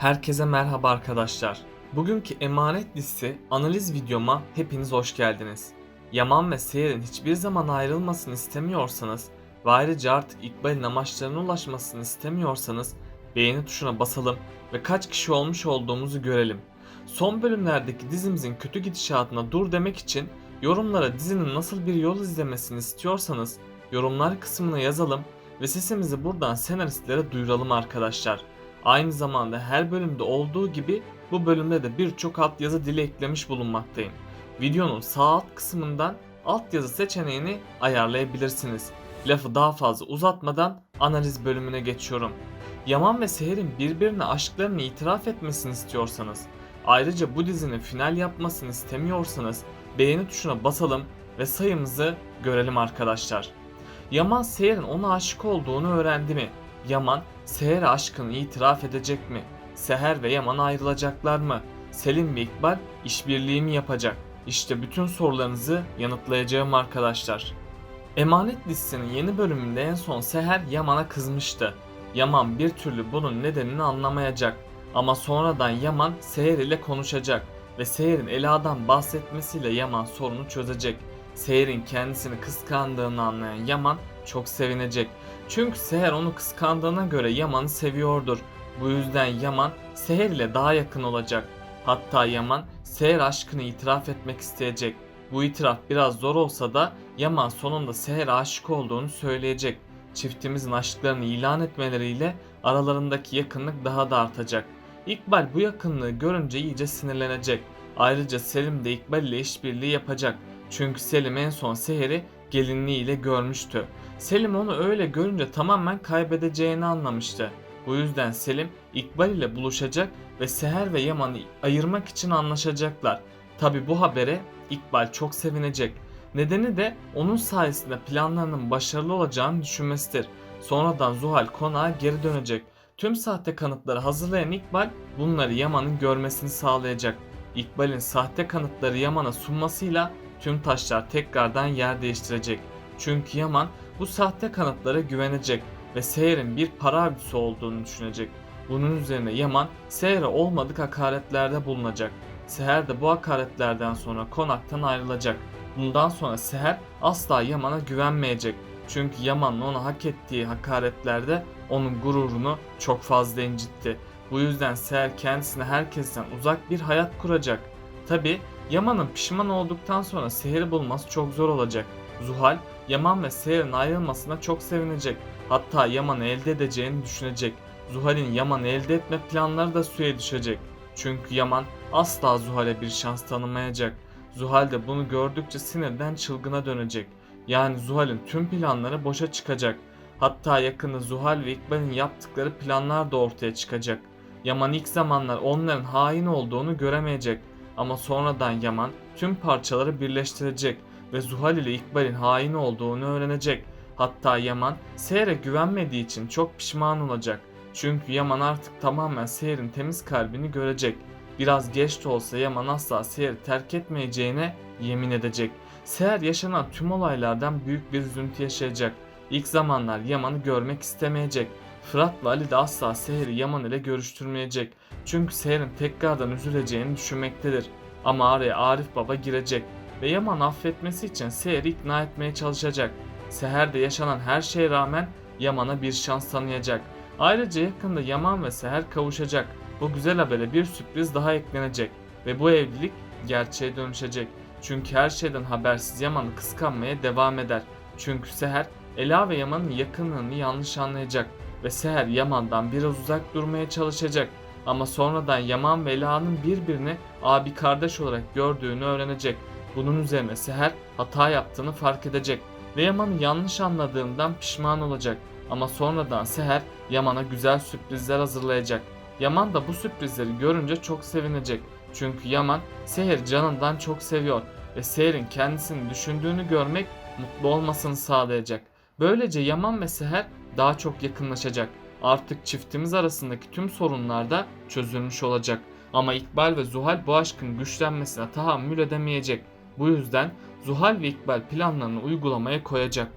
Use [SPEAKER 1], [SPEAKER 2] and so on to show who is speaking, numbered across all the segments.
[SPEAKER 1] Herkese merhaba arkadaşlar. Bugünkü emanet listesi analiz videoma hepiniz hoş geldiniz. Yaman ve Seher'in hiçbir zaman ayrılmasını istemiyorsanız ve ayrıca artık İkbal'in amaçlarına ulaşmasını istemiyorsanız beğeni tuşuna basalım ve kaç kişi olmuş olduğumuzu görelim. Son bölümlerdeki dizimizin kötü gidişatına dur demek için yorumlara dizinin nasıl bir yol izlemesini istiyorsanız yorumlar kısmına yazalım ve sesimizi buradan senaristlere duyuralım arkadaşlar. Aynı zamanda her bölümde olduğu gibi bu bölümde de birçok altyazı dili eklemiş bulunmaktayım. Videonun sağ alt kısmından altyazı seçeneğini ayarlayabilirsiniz. Lafı daha fazla uzatmadan analiz bölümüne geçiyorum. Yaman ve Seher'in birbirine aşklarını itiraf etmesini istiyorsanız, ayrıca bu dizinin final yapmasını istemiyorsanız beğeni tuşuna basalım ve sayımızı görelim arkadaşlar. Yaman Seher'in ona aşık olduğunu öğrendi mi? Yaman Seher aşkını itiraf edecek mi? Seher ve Yaman ayrılacaklar mı? Selim ve İkbal işbirliği mi yapacak? İşte bütün sorularınızı yanıtlayacağım arkadaşlar. Emanet listesinin yeni bölümünde en son Seher Yaman'a kızmıştı. Yaman bir türlü bunun nedenini anlamayacak. Ama sonradan Yaman Seher ile konuşacak ve Seher'in Ela'dan bahsetmesiyle Yaman sorunu çözecek. Seher'in kendisini kıskandığını anlayan Yaman çok sevinecek. Çünkü Seher onu kıskandığına göre Yaman'ı seviyordur. Bu yüzden Yaman Seher ile daha yakın olacak. Hatta Yaman Seher aşkını itiraf etmek isteyecek. Bu itiraf biraz zor olsa da Yaman sonunda Seher'e aşık olduğunu söyleyecek. Çiftimizin aşklarını ilan etmeleriyle aralarındaki yakınlık daha da artacak. İkbal bu yakınlığı görünce iyice sinirlenecek. Ayrıca Selim de İkbal ile işbirliği yapacak. Çünkü Selim en son Seher'i gelinliğiyle görmüştü. Selim onu öyle görünce tamamen kaybedeceğini anlamıştı. Bu yüzden Selim İkbal ile buluşacak ve Seher ve Yaman'ı ayırmak için anlaşacaklar. Tabi bu habere İkbal çok sevinecek. Nedeni de onun sayesinde planlarının başarılı olacağını düşünmesidir. Sonradan Zuhal konağa geri dönecek. Tüm sahte kanıtları hazırlayan İkbal bunları Yaman'ın görmesini sağlayacak. İkbal'in sahte kanıtları Yaman'a sunmasıyla tüm taşlar tekrardan yer değiştirecek. Çünkü Yaman bu sahte kanıtlara güvenecek ve Seher'in bir para avcısı olduğunu düşünecek. Bunun üzerine Yaman Seher'e olmadık hakaretlerde bulunacak. Seher de bu hakaretlerden sonra konaktan ayrılacak. Bundan sonra Seher asla Yaman'a güvenmeyecek. Çünkü Yaman'ın ona hak ettiği hakaretlerde onun gururunu çok fazla incitti. Bu yüzden Seher kendisine herkesten uzak bir hayat kuracak. Tabi Yaman'ın pişman olduktan sonra Seher'i bulması çok zor olacak. Zuhal, Yaman ve Seher'in ayrılmasına çok sevinecek. Hatta Yaman'ı elde edeceğini düşünecek. Zuhal'in Yaman'ı elde etme planları da suya düşecek. Çünkü Yaman asla Zuhal'e bir şans tanımayacak. Zuhal de bunu gördükçe sinirden çılgına dönecek. Yani Zuhal'in tüm planları boşa çıkacak. Hatta yakında Zuhal ve İkbal'in yaptıkları planlar da ortaya çıkacak. Yaman ilk zamanlar onların hain olduğunu göremeyecek. Ama sonradan Yaman tüm parçaları birleştirecek ve Zuhal ile İkbal'in hain olduğunu öğrenecek. Hatta Yaman Seher'e güvenmediği için çok pişman olacak. Çünkü Yaman artık tamamen Seher'in temiz kalbini görecek. Biraz geç de olsa Yaman asla Seher'i terk etmeyeceğine yemin edecek. Seher yaşanan tüm olaylardan büyük bir üzüntü yaşayacak. İlk zamanlar Yaman'ı görmek istemeyecek. Fırat ve Ali de asla Seher'i Yaman ile görüştürmeyecek. Çünkü Seher'in tekrardan üzüleceğini düşünmektedir. Ama araya Arif Baba girecek ve Yaman affetmesi için Seher'i ikna etmeye çalışacak. Seher de yaşanan her şeye rağmen Yaman'a bir şans tanıyacak. Ayrıca yakında Yaman ve Seher kavuşacak. Bu güzel habere bir sürpriz daha eklenecek ve bu evlilik gerçeğe dönüşecek. Çünkü her şeyden habersiz Yaman'ı kıskanmaya devam eder. Çünkü Seher Ela ve Yaman'ın yakınlığını yanlış anlayacak ve Seher Yaman'dan biraz uzak durmaya çalışacak. Ama sonradan Yaman ve Ela'nın birbirini abi kardeş olarak gördüğünü öğrenecek. Bunun üzerine Seher hata yaptığını fark edecek ve Yaman'ı yanlış anladığından pişman olacak. Ama sonradan Seher Yaman'a güzel sürprizler hazırlayacak. Yaman da bu sürprizleri görünce çok sevinecek. Çünkü Yaman Seher'i canından çok seviyor ve Seher'in kendisini düşündüğünü görmek mutlu olmasını sağlayacak. Böylece Yaman ve Seher daha çok yakınlaşacak. Artık çiftimiz arasındaki tüm sorunlar da çözülmüş olacak. Ama İkbal ve Zuhal bu aşkın güçlenmesine tahammül edemeyecek. Bu yüzden Zuhal ve İkbal planlarını uygulamaya koyacak.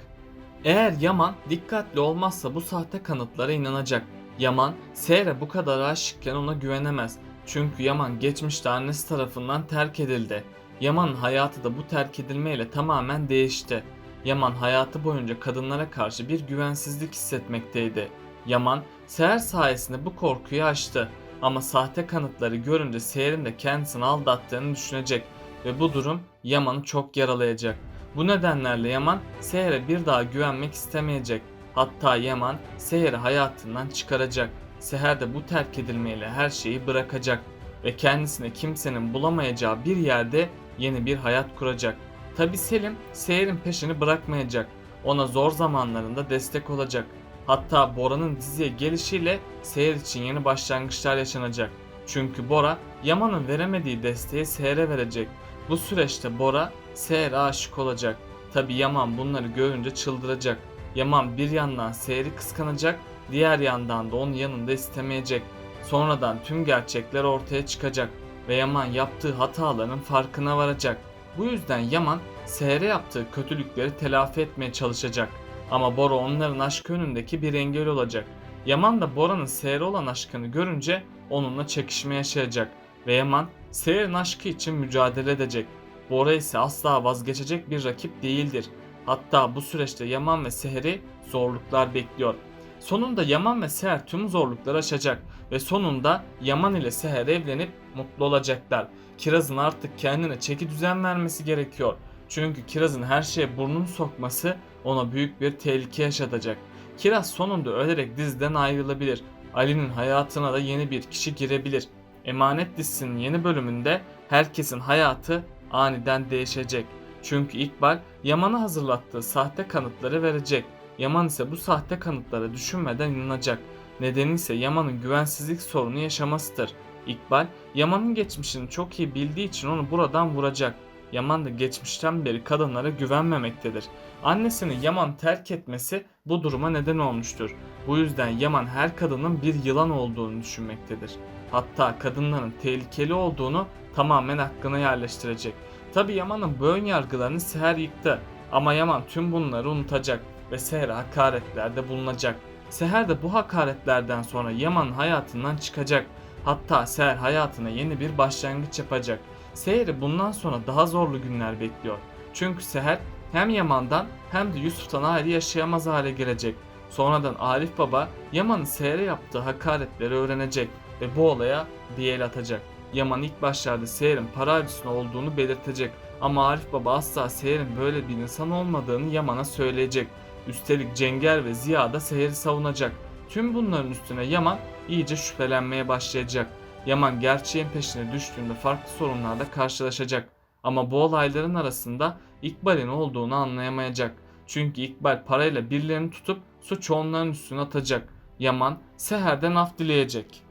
[SPEAKER 1] Eğer Yaman dikkatli olmazsa bu sahte kanıtlara inanacak Yaman, Seher'e bu kadar aşıkken ona güvenemez. Çünkü Yaman geçmişte annesi tarafından terk edildi. Yaman'ın hayatı da bu terk edilmeyle tamamen değişti. Yaman hayatı boyunca kadınlara karşı bir güvensizlik hissetmekteydi. Yaman, Seher sayesinde bu korkuyu aştı. Ama sahte kanıtları görünce Seher'in de kendisini aldattığını düşünecek ve bu durum Yaman'ı çok yaralayacak. Bu nedenlerle Yaman Seher'e bir daha güvenmek istemeyecek. Hatta Yaman Seher'i hayatından çıkaracak. Seher de bu terk edilmeyle her şeyi bırakacak ve kendisine kimsenin bulamayacağı bir yerde yeni bir hayat kuracak. Tabi Selim Seher'in peşini bırakmayacak. Ona zor zamanlarında destek olacak. Hatta Bora'nın diziye gelişiyle Seher için yeni başlangıçlar yaşanacak. Çünkü Bora Yaman'ın veremediği desteği Seher'e verecek. Bu süreçte Bora Seher'e aşık olacak. Tabi Yaman bunları görünce çıldıracak. Yaman bir yandan Seher'i kıskanacak, diğer yandan da onun yanında istemeyecek. Sonradan tüm gerçekler ortaya çıkacak ve Yaman yaptığı hataların farkına varacak. Bu yüzden Yaman Seher'e yaptığı kötülükleri telafi etmeye çalışacak. Ama Bora onların aşkı önündeki bir engel olacak. Yaman da Bora'nın Seher'e olan aşkını görünce onunla çekişme yaşayacak ve Yaman Seher'in aşkı için mücadele edecek. Bora ise asla vazgeçecek bir rakip değildir. Hatta bu süreçte Yaman ve Seher'i zorluklar bekliyor. Sonunda Yaman ve Seher tüm zorlukları aşacak ve sonunda Yaman ile Seher evlenip mutlu olacaklar. Kiraz'ın artık kendine çeki düzen vermesi gerekiyor. Çünkü Kiraz'ın her şeye burnunu sokması ona büyük bir tehlike yaşatacak. Kiraz sonunda ölerek diziden ayrılabilir. Ali'nin hayatına da yeni bir kişi girebilir. Emanet dizisinin yeni bölümünde herkesin hayatı aniden değişecek. Çünkü İkbal Yaman'a hazırlattığı sahte kanıtları verecek. Yaman ise bu sahte kanıtlara düşünmeden inanacak. Nedeni ise Yaman'ın güvensizlik sorunu yaşamasıdır. İkbal, Yaman'ın geçmişini çok iyi bildiği için onu buradan vuracak. Yaman da geçmişten beri kadınlara güvenmemektedir. Annesini Yaman terk etmesi bu duruma neden olmuştur. Bu yüzden Yaman her kadının bir yılan olduğunu düşünmektedir. Hatta kadınların tehlikeli olduğunu tamamen hakkına yerleştirecek. Tabi Yaman'ın bu ön yargılarını Seher yıktı. Ama Yaman tüm bunları unutacak ve Seher'e hakaretlerde bulunacak. Seher de bu hakaretlerden sonra Yaman'ın hayatından çıkacak. Hatta Seher hayatına yeni bir başlangıç yapacak. Seher'i bundan sonra daha zorlu günler bekliyor. Çünkü Seher hem Yaman'dan hem de Yusuf'tan ayrı yaşayamaz hale gelecek. Sonradan Arif Baba Yaman'ın Seher'e yaptığı hakaretleri öğrenecek ve bu olaya bir el atacak. Yaman ilk başlarda Seher'in para avcısına olduğunu belirtecek ama Arif Baba asla Seher'in böyle bir insan olmadığını Yaman'a söyleyecek. Üstelik Cenger ve Ziya da Seher'i savunacak. Tüm bunların üstüne Yaman iyice şüphelenmeye başlayacak. Yaman gerçeğin peşine düştüğünde farklı sorunlarla karşılaşacak. Ama bu olayların arasında İkbal'in olduğunu anlayamayacak. Çünkü İkbal parayla birilerini tutup suçu onların üstüne atacak. Yaman Seher'den af dileyecek.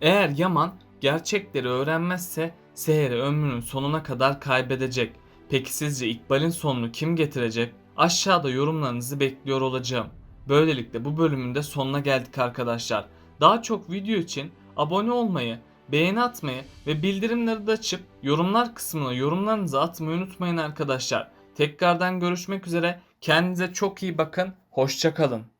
[SPEAKER 1] Eğer Yaman gerçekleri öğrenmezse Seher'i ömrünün sonuna kadar kaybedecek. Peki sizce İkbal'in sonunu kim getirecek? Aşağıda yorumlarınızı bekliyor olacağım. Böylelikle bu bölümün de sonuna geldik arkadaşlar. Daha çok video için abone olmayı, beğeni atmayı ve bildirimleri de açıp yorumlar kısmına yorumlarınızı atmayı unutmayın arkadaşlar. Tekrardan görüşmek üzere. Kendinize çok iyi bakın. Hoşçakalın.